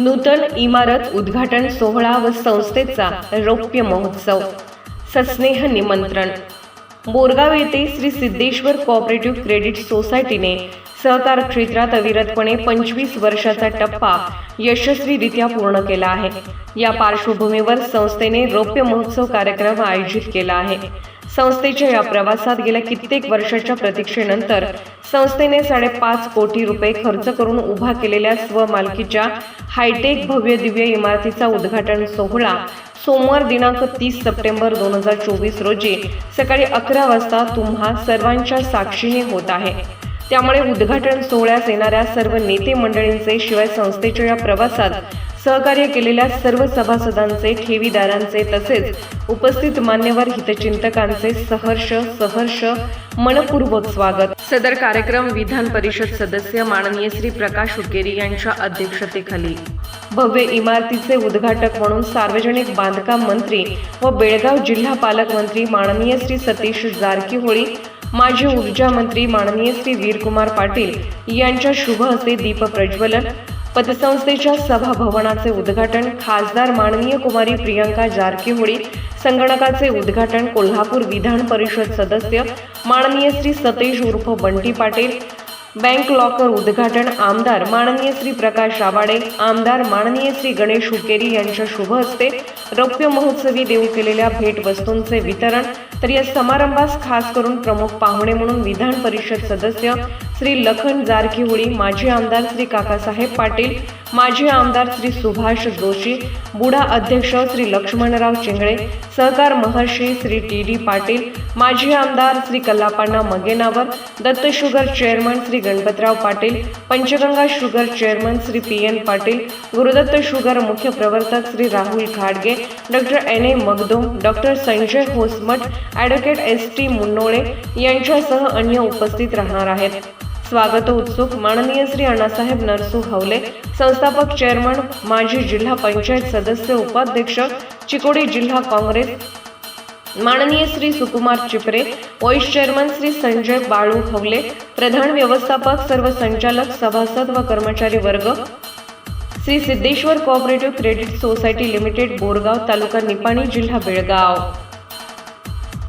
नूतन इमारत उद्घाटन सोहळा व संस्थेचा रौप्य महोत्सव. सस्नेह निमंत्रण. बोरगाव येथे श्री सिद्धेश्वर कोऑपरेटिव्ह क्रेडिट सोसायटीने सहकार क्षेत्रात अविरतपणे पंचवीस वर्षाचा टप्पा यशस्वीरित्या पूर्ण केला आहे. या पार्श्वभूमीवर संस्थेने रौप्य महोत्सव कार्यक्रम आयोजित केला आहे. संस्थेच्या या प्रवासात गेल्या कित्येक वर्षाच्या प्रतीक्षेनंतर संस्थेने साडेपाच कोटी रुपये खर्च करून उभा केलेल्या स्वमालकीच्या हायटेक भव्य दिव्य इमारतीचा उद्घाटन सोहळा सोमवार दिनांक तीस सप्टेंबर दोन हजार चोवीस रोजी सकाळी अकरा वाजता तुम्हा सर्वांच्या साक्षीने होत आहे. त्यामुळे उद्घाटन सोहळ्यास येणाऱ्या सर्व नेते मंडळींचे शिवाय संस्थेच्या या प्रवासात सहकार्य केलेल्या सर्व सभासदांचे ठेवीदारांचे तसेच उपस्थित मान्यवर हितचिंतकांचे सहर्ष सहर्ष मनपूर्वक स्वागत. सदर कार्यक्रम विधान परिषद सदस्य माननीय श्री प्रकाश हुकेरी यांच्या अध्यक्षतेखाली. भव्य इमारतीचे उद्घाटक म्हणून सार्वजनिक बांधकाम मंत्री व बेळगाव जिल्हा पालकमंत्री माननीय श्री सतीश जारकीहोळी माजी ऊर्जा मंत्री माननीय श्री वीरकुमार पाटील यांच्या शुभ हस्ते दीप प्रज्वलन पतसंस्थेच्या सभाभवनाचे उद्घाटन खासदार माननीय कुमारी प्रियंका जारकीहोळी संगणकाचे उद्घाटन कोल्हापूर विधान परिषद सदस्य माननीय श्री सतेज उर्फ बंटी पाटील बँक लॉकर उद्घाटन आमदार माननीय श्री प्रकाश आवाडे आमदार माननीय श्री गणेश हुकेरी यांच्या शुभ हस्ते रौप्य महोत्सवी देऊ केलेल्या भेटवस्तूंचे वितरण तर या समारंभास खास करून प्रमुख पाहुणे म्हणून विधान परिषद सदस्य श्री लखन जारखिहोळी माजी आमदार श्री काकासाहेब पाटील माजी आमदार श्री सुभाष जोशी बुडा अध्यक्ष श्री लक्ष्मणराव चिंगळे सहकार महर्षी श्री टी डी पाटील माजी आमदार Shri Kallappanna Magenavar Datta sugar chairman Shri Ganpatrao Patil Panchganga sugar chairman Shri P N Patil Gurudatta sugar मुख्य प्रवर्तक Shri Rahul Khadge doctor N A Magdum doctor Sanjay Hosmath advocate S T Munnole यांच्यासह अन्य उपस्थित राहणार आहेत. स्वागत उत्सुक माननीय श्री अण्णासाहेब नरसू हवले संस्थापक चेअरमन माजी जिल्हा पंचायत सदस्य उपाध्यक्ष चिकोडी जिल्हा काँग्रेस. माननीय श्री सुकुमार चिपरे व्हाईस चेअरमन श्री संजय बाळू हवले प्रधान व्यवस्थापक सर्व संचालक सभासद व कर्मचारी वर्ग. Shri Siddheshwar cooperative credit society limited Borgaon taluka Nipani जिल्हा बेळगाव.